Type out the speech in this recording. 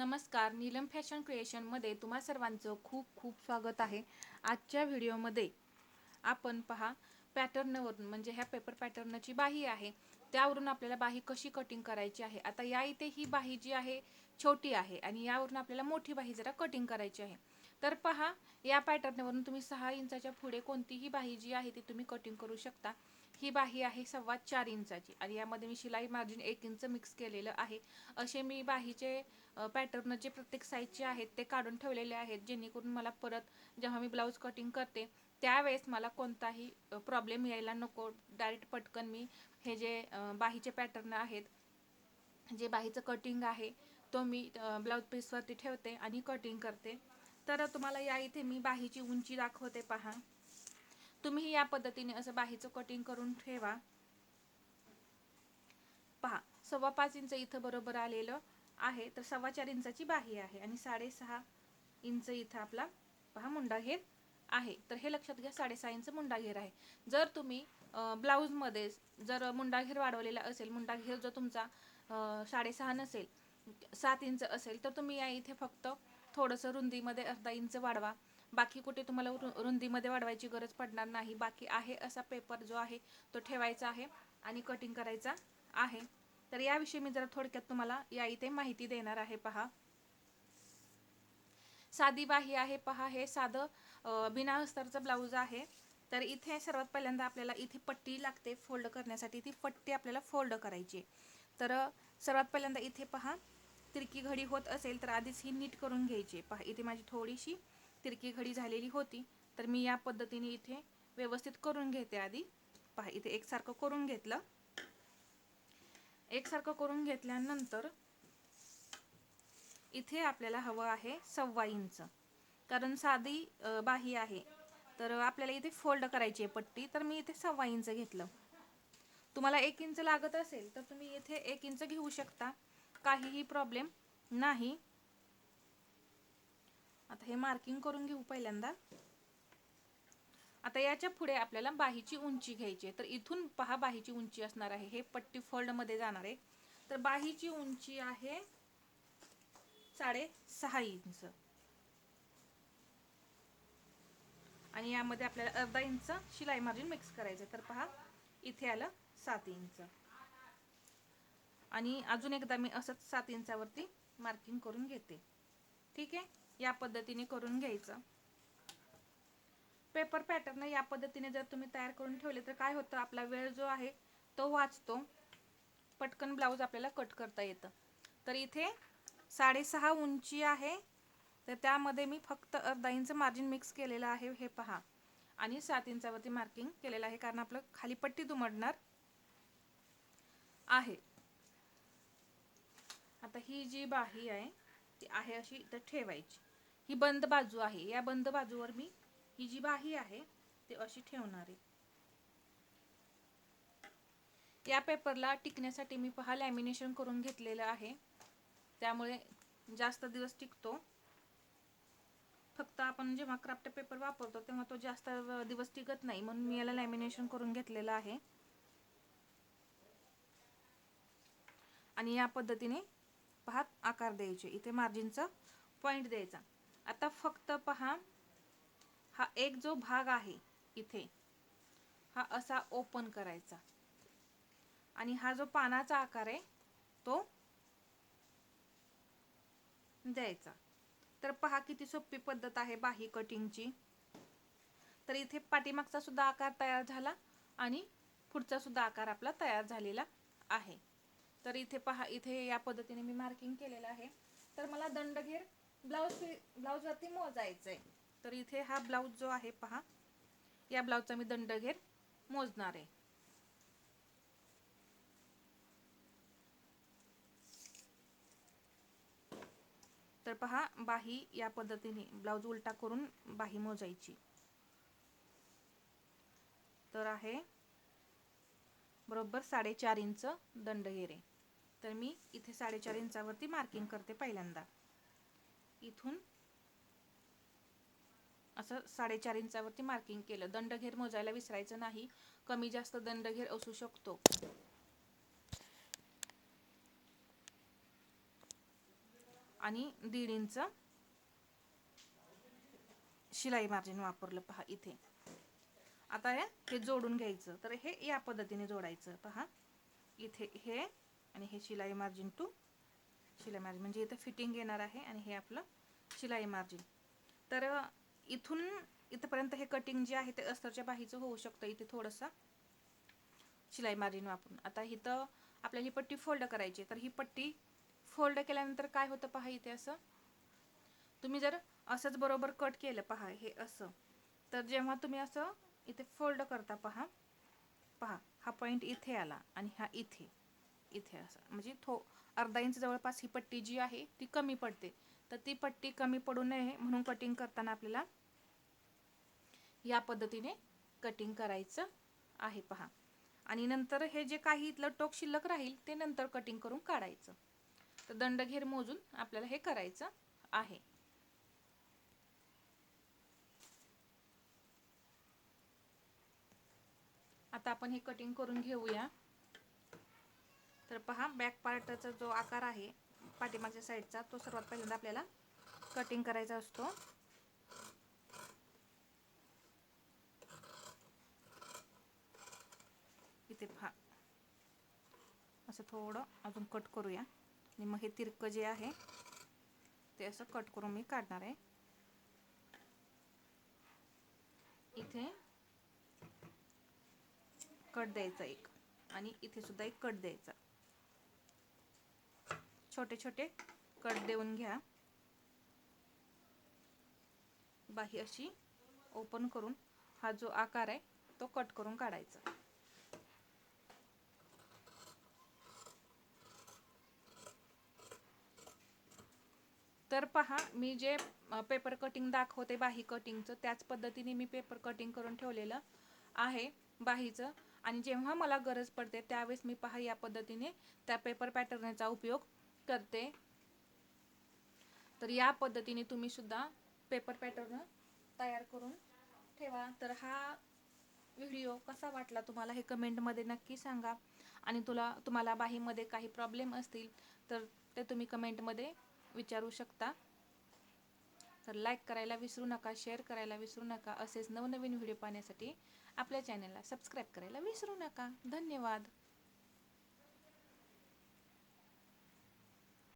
नमस्कार नीलम फॅशन क्रिएशनमध्ये तुम्हा सर्वांचं खूप खूप स्वागत आहे. आजच्या व्हिडिओमध्ये आपण पहा पॅटर्नवरून म्हणजे ह्या पेपर पॅटर्नची बाही आहे. त्यावरून आपल्याला बाही कशी कटिंग करायची आहे? आता या इथे ही बाही जी आहे छोटी आहे आणि यावरून आपल्याला मोठी बाही जरा कटिंग करायची आहे. तर पहा या पॅटर्नवरून तुम्ही सहा इंचाच्या पुढे कोणतीही बाही जी आहे ती तुम्ही कटिंग करू शकता. ही बाही आहे सव्वा चार इंचाची. आणि यामध्ये मी शिलाई मार्जिन एक इंच मिक्स केलेलं आहे. असे मी बाहीचे पॅटर्न जे प्रत्येक साईजचे आहेत ते काढून ठेवलेले आहेत जेणेकरून मला परत जेव्हा मी ब्लाऊज कटिंग करते त्यावेळेस मला कोणताही प्रॉब्लेम यायला नको. डायरेक्ट पटकन मी हे जे बाहीचे पॅटर्न आहेत जे बाहीचं कटिंग आहे तो मी ब्लाऊज पीसवरती ठेवते आणि कटिंग करते. तर तुम्हाला या इथे मी बाहीची उंची दाखवते पहा. तुम्ही या पद्धतीने असं बाहीचं कटिंग करून ठेवा. पहा सव्वा पाच इंच इथं बरोबर आलेलं आहे तर सव्वा चार इंचाची बाही आहे आणि साडेसहा इंच इथं आपला पहा मुंडा घेर आहे. तर हे लक्षात घ्या साडेसहा इंच मुंडा घेर आहे. जर तुम्ही ब्लाऊजमध्ये जर मुंडा घेर वाढवलेला असेल मुंडा घेर जर तुमचा साडेसहा नसेल सात इंच असेल तर तुम्ही या इथे फक्त थोडंसं रुंदीमध्ये अर्धा इंच वाढवा. बाकी कुठे तुम्हाला रुंदीमध्ये वाढवायची गरज पडणार नाही. बाकी आहे असा पेपर जो आहे तो ठेवायचा आहे आणि कटिंग करायचा आहे. तर याविषयी मी जरा थोडक्यात तुम्हाला या इथे माहिती देणार आहे पहा. साधी बाही आहे पहा. हे साधं बिना अस्तरचं ब्लाऊज आहे. तर इथे सर्वात पहिल्यांदा आपल्याला इथे पट्टी लागते फोल्ड करण्यासाठी. ती पट्टी आपल्याला फोल्ड करायची तर सर्वात पहिल्यांदा इथे पहा तिरकी घडी होत असेल तर आधीच ही नीट करून घ्यायची पहा इथे माझी थोडीशी तिरकी घडी झालेली होती. तर मी या पद्धतीने इथे व्यवस्थित करून घेते आधी. पहा इथे एकसारखं करून घेतलं. एकसारखं करून घेतल्यानंतर इथे आपल्याला हवं आहे सव्वा इंच. कारण साधी बाही आहे. तर आपल्याला इथे फोल्ड करायची आहे पट्टी. तर मी इथे सव्वा इंच घेतलं. तुम्हाला एक इंच लागत असेल तर तुम्ही इथे एक इंच घेऊ शकता. काहीही प्रॉब्लेम नाही. आता हे मार्किंग करून घेऊ पहिल्यांदा. आता याच्यापुढे आपल्याला बाहीची उंची घ्यायची आहे. तर इथून पहा बाहीची उंची असणार आहे. हे पट्टी फोल्डमध्ये जाणार आहे. तर बाहीची उंची आहे साडे सहा इंच. आणि यामध्ये आपल्याला अर्धा इंच शिलाई मार्जिन मिक्स करायचं तर पहा इथे आलं सात इंच. आणि अजून एकदा मी असंच सात इंचावरती मार्किंग करून घेते. ठीक आहे? या पद्धतीने करून घ्यायचं. पेपर पॅटर्न या पद्धतीने जर तुम्ही तयार करून ठेवले तर काय होतं? आपला वेळ जो आहे तो वाचतो. पटकन ब्लाऊज आपल्याला कट करता येतं. तर इथे साडेसहा उंची आहे. तर त्यामध्ये मी फक्त अर्धा इंच मार्जिन मिक्स केलेलं आहे. हे पहा. आणि सात इंचावरती मार्किंग केलेलं आहे कारण आपलं खाली पट्टी दुमडणार आहे. आता ही जी बाही आहे ती आहे अशी इथं ठेवायची. ही बंद बाजू आहे. या बंद बाजूवर मी ही जी बाही आहे ती अशी ठेवणार आहे. या पेपरला टिकण्यासाठी मी पहा लॅमिनेशन करून घेतलेलं आहे. त्यामुळे जास्त दिवस टिकतो. फक्त आपण जेव्हा क्राफ्ट पेपर वापरतो तेव्हा तो जास्त दिवस टिकत नाही. म्हणून मी याला लॅमिनेशन करून घेतलेलं आहे. आणि या पद्धतीने पहा आकार द्यायचे. इथे मार्जिनचा पॉइंट द्यायचा. आता फक्त पहा हा एक जो भाग आहे इथे हा असा ओपन करायचा. आणि हा जो पानाचा आकार आहे तो द्यायचा. तर पहा किती सोपी पद्धत आहे बाही कटिंगची तर इथे पाठीमागचा सुद्धा आकार तयार झाला आणि पुढचा सुद्धा आकार आपला तयार झालेला आहे. तर इथे पहा इथे या पद्धतीने मी मार्किंग केलेलं आहे. तर मला दंडघेर ब्लाऊज ब्लाऊजवरती मोजायचं आहे तर इथे हा ब्लाऊज जो आहे पहा. या ब्लाऊजचा मी दंड घेत मोजणार आहे. तर पहा बाही या पद्धतीने ब्लाऊज उलटा करून बाही मोजायची. तर आहे बरोबर साडेचार इंच दंड घेरे. तर मी इथे साडेचार इंचावरती मार्किंग करते पहिल्यांदा. इथून असं साडेचार इंचावरती मार्किंग केलं. दंडघेर मोजायला विसरायचं नाही. कमी जास्त दंडघेर असू शकतो. आणि दीड इंच शिलाई मार्जिन वापरलं. पहा इथे. आता हे हे जोडून घ्यायचं. तर हे या पद्धतीने जोडायचं. पहा. इथे हे आणि हे शिलाई मार्जिन टू शिलाई मार्जिन म्हणजे इथं फिटिंग येणार आहे आणि हे आपलं शिलाई मार्जिन तर इथून इथंपर्यंत हे कटिंग जे आहे ते अस्तरच्या बाहीचं होऊ शकतं. इथे थोडंसं शिलाई मार्जिन वापरून. आता इथं आपल्याला ही पट्टी फोल्ड करायची तर ही पट्टी फोल्ड केल्यानंतर काय होतं पहा इथे असं. तुम्ही जर असंच बरोबर कट केलं पहा हे असं. तर जेव्हा तुम्ही असं इथे फोल्ड करता पहा पहा हा पॉईंट इथे आला आणि हा इथे इथे असा. म्हणजे थो अर्धा इंच जवळपास ही पट्टी जी आहे ती कमी पडते. तर ती पट्टी कमी पडू नये म्हणून कटिंग करताना आपल्याला या पद्धतीने कटिंग करायचं आहे पहा. आणि नंतर हे जे काही इथलं टोक शिल्लक राहील ते नंतर कटिंग करून काढायचं. तर दंडघेर मोजून आपल्याला हे करायचं आहे. आता आपण हे कटिंग करून घेऊया. तर पहा बॅक पार्टचा जो आकार आहे पाठीमागच्या साईडचा तो सर्वात पहिल्यांदा आपल्याला कटिंग करायचा असतो. इथे पहा. असं थोडं अजून कट करूया. आणि मग हे तिरकं जे आहे ते असं कट करून मी काढणार आहे. इथे कट द्यायचा एक. आणि इथे सुद्धा एक कट द्यायचा. छोटे छोटे कट देऊन घ्या. बाही अशी ओपन करून हा जो आकार आहे तो कट करून काढायचा. तर पहा मी जे पेपर कटिंग दाखवते बाही कटिंगचं त्याच पद्धतीने मी पेपर कटिंग करून ठेवलेलं आहे बाहीचं. आणि जेव्हा मला गरज पडते त्यावेळेस मी पहा या पद्धतीने त्या पेपर पॅटर्नचा उपयोग करते. तर या पद्धतीने तुम्ही सुद्धा पेपर पॅटर्न तयार करून ठेवा. तर हा व्हिडिओ कसा वाटला तुम्हाला हे कमेंटमध्ये नक्की सांगा. आणि तुला तुम्हाला बाहीमध्ये काही प्रॉब्लेम असतील तर ते तुम्ही कमेंटमध्ये विचारू शकता. तर लाईक करायला विसरू नका शेअर करायला विसरू नका. असेच नवनवीन व्हिडिओ पाहण्यासाठी आपल्या चॅनलला सबस्क्राईब करायला विसरू नका. धन्यवाद.